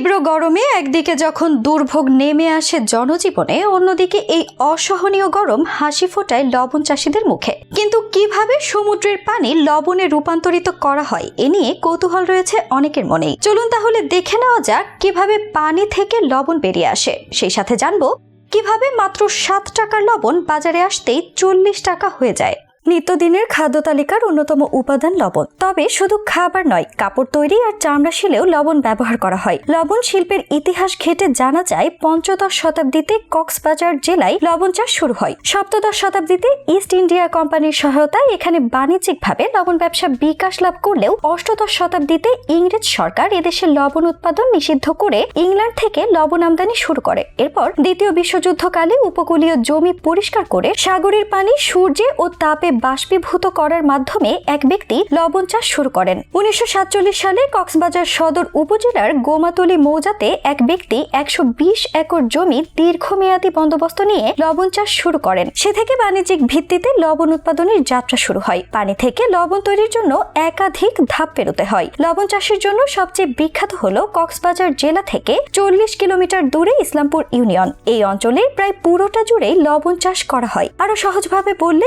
তীব্র গরমে একদিকে যখন দুর্ভোগ নেমে আসে জনজীবনে, অন্যদিকে এই অসহনীয় গরম হাসি ফোটায় লবণ চাষিদের মুখে। কিন্তু কীভাবে সমুদ্রের পানি লবণে রূপান্তরিত করা হয়, এ নিয়ে কৌতূহল রয়েছে অনেকের মনেই। চলুন তাহলে দেখে নেওয়া যাক কীভাবে পানি থেকে লবণ বেরিয়ে আসে। সেই সাথে জানব কীভাবে মাত্র সাত টাকার লবণ বাজারে আসতেই চল্লিশ টাকা হয়ে যায়। নিত্যদিনের খাদ্য তালিকার অন্যতম উপাদান লবণ। তবে শুধু খাবার নয়, কাপড় তৈরি আর চামড়া শিলেও লবণ ব্যবহার করা হয়। লবণ শিল্পের ইতিহাস ঘেটে জানা যায়, পঞ্চদশ শতাব্দীতে কক্সবাজার জেলায় লবণ চাষ শুরু হয়। সপ্তদশ শতাব্দীতে ইস্ট ইন্ডিয়া কোম্পানির সহায়তায় এখানে বাণিজ্যিকভাবে লবণ ব্যবসা বিকাশ লাভ করলেও অষ্টদশ শতাব্দীতে ইংরেজ সরকার এদেশে লবণ উৎপাদন নিষিদ্ধ করে ইংল্যান্ড থেকে লবণ আমদানি শুরু করে। এরপর দ্বিতীয় বিশ্বযুদ্ধকালে উপকূলীয় জমি পরিষ্কার করে সাগরের পানি, সূর্যে ও তাপে বাষ্পীভূত করার মাধ্যমে এক ব্যক্তি লবণ চাষ শুরু করেন। উনিশশো সালে কক্সবাজার সদর উপজেলার গোমাতলি মৌজাতে এক ব্যক্তি একশো একর জমি দীর্ঘমেয়াদী বন্দোবস্ত নিয়ে লবণ চাষ শুরু করেন। সে থেকে বাণিজ্যিক ভিত্তিতে লবণ উৎপাদনের যাত্রা শুরু হয়। পানি থেকে লবণ তৈরির জন্য একাধিক ধাপ পেরোতে হয়। লবণ চাষের জন্য সবচেয়ে বিখ্যাত হল কক্সবাজার জেলা থেকে চল্লিশ কিলোমিটার দূরে ইসলামপুর ইউনিয়ন। এই অঞ্চলে প্রায় পুরোটা জুড়েই লবণ চাষ করা হয়। আরও সহজভাবে বললে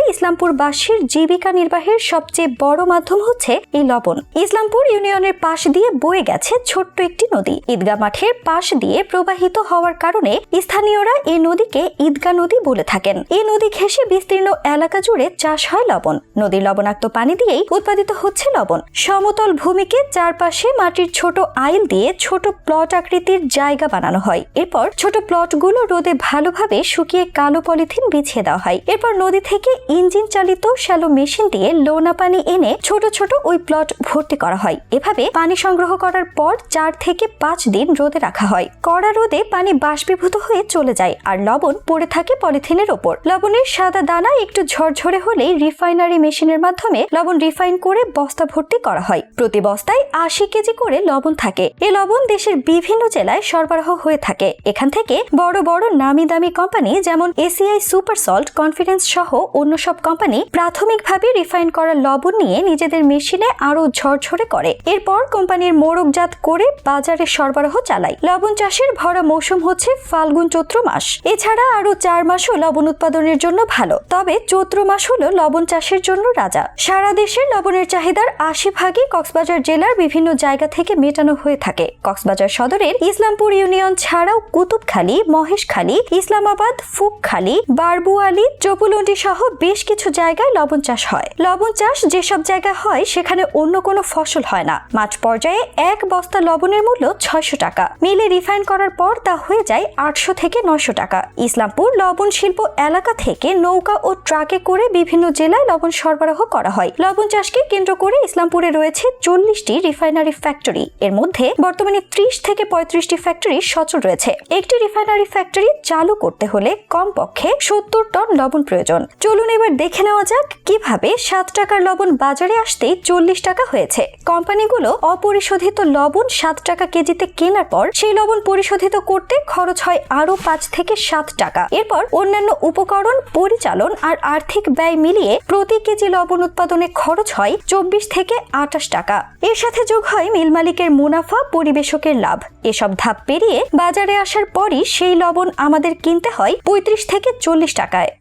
ইসলামপুরবাসীর জীবিকা নির্বাহের সবচেয়ে বড় মাধ্যম হচ্ছে এই লবণ। ইসলামপুর ইউনিয়নের পাশ দিয়ে বয়ে গেছে ছোট্ট একটি নদী। ঈদগা মাঠের পাশ দিয়ে প্রবাহিত হওয়ার কারণে স্থানীয়রা এই নদীকে ঈদগা নদী বলে থাকেন। এই নদী ঘেঁষে বিস্তীর্ণ এলাকা জুড়ে চাষ হয় লবণ। নদীর লবণাক্ত পানি দিয়েই উৎপাদিত হচ্ছে লবণ। সমতল ভূমিকে চারপাশে মাটির ছোট আইল দিয়ে ছোট প্লট আকৃতির জায়গা বানানো হয়। এরপর ছোট প্লটগুলো রোদে ভালোভাবে শুকিয়ে কালো পলিথিন বিছিয়ে দেওয়া হয়। এরপর নদী থেকে ইঞ্জিন চালিত শ্যালো মেশিন দিয়ে লোনা পানি এনে ছোট ছোট ওই প্লট ভর্তি করা হয়। এভাবে পানি সংগ্রহ করার পর চার থেকে পাঁচ দিন রোদে রাখা হয়। কড়া রোদে পানি বাষ্পীভূত হয়ে চলে যায় আর লবণ পড়ে থাকে পলিথিনের ওপর। লবণের সাদা দানা একটু ঝরঝরে হলেই রিফাইনারি মেশিনের মাধ্যমে লবণ রিফাইন করে বস্তা ভর্তি করা হয়। প্রতি বস্তায় আশি কেজি করে লবণ থাকে। এ লবণ দেশের বিভিন্ন জেলায় সরবরাহ হয়ে থাকে। এখান থেকে বড় বড় নামি দামি কোম্পানি যেমন এসিআই সুপার সল্ট কনফিডেন্স সহ অন্য সব কোম্পানি প্রাথমিকভাবে রিফাইন করা লবণ নিয়ে নিজেদের মেশিনে আরও ঝরঝরে করে। এরপর কোম্পানির মোড়কজাত করে বাজারে সরবরাহ চালায়। লবণ চাষের ভরা মৌসুম হচ্ছে ফাল্গুন চৈত্র মাস। এছাড়া আরও চার মাসও লবণ উৎপাদনের জন্য ভালো। তবে চৈত্র মাস হলো লবণ চাষের জন্য রাজা। সারা দেশের লবণের চাহিদার আশি ভাগই কক্সবাজার জেলার বিভিন্ন জায়গা থেকে মেটানো হয়ে থাকে। কক্সবাজার সদরের ইসলামপুর ইউনিয়ন ছাড়াও কুতুবখালী, মহেশখালী, ইসলামাবাদ, ফুকখালী, বারবুয়ালি চপুলন্ডি সহ বেশ কিছু জায়গায় লবণ চাষ হয়। লবণ চাষ যেসব জায়গায় হয়, সেখানে অন্য কোনো ফসল হয় না। মাঠ পর্যায়ে এক বস্তা লবণের মূল্য ছয়শো টাকা। মিলে রিফাইন করার পর তা হয়ে যায় আটশো থেকে নয়শো টাকা। ইসলামপুর লবণ শিল্প এলাকা থেকে নৌকা ও ট্রাকে করে বিভিন্ন জেলায় লবণ সরবরাহ করা হয়। লবণ চাষকে কেন্দ্র করে ইসলামপুরে রয়েছে চল্লিশটি রিফাইনারি ফ্যাক্টরি। এর মধ্যে বর্তমানে ত্রিশ থেকে পঁয়ত্রিশটি ফ্যাক্টরি সচল রয়েছে। একটি রিফাইনারি ফ্যাক্টরি চালু করতে হলে কমপক্ষে সত্তর টন লবণ প্রয়োজন। চলুন এবার দেখে নেওয়া যাক, কীভাবে সাত টাকার লবণ বাজারে আসতেই চল্লিশ টাকা হয়েছে। কোম্পানিগুলো অপরিশোধিত লবণ সাত টাকা কেজিতে কেনার পর সেই লবণ পরিশোধিত করতে খরচ হয় আরও পাঁচ থেকে সাত টাকা। এরপর অন্যান্য উপকরণ, পরিচালন আর আর্থিক ব্যয় মিলিয়ে প্রতি কেজি লবণ উৎপাদনে খরচ হয় চব্বিশ থেকে আটাশ টাকা। এর সাথে যোগ হয় মিল মালিকের মুনাফা, পরিবেশকের লাভ। এসব ধাপ পেরিয়ে বাজারে আসার পরই সেই লবণ আমাদের কিনতে হয় পঁয়ত্রিশ থেকে চল্লিশ টাকায়।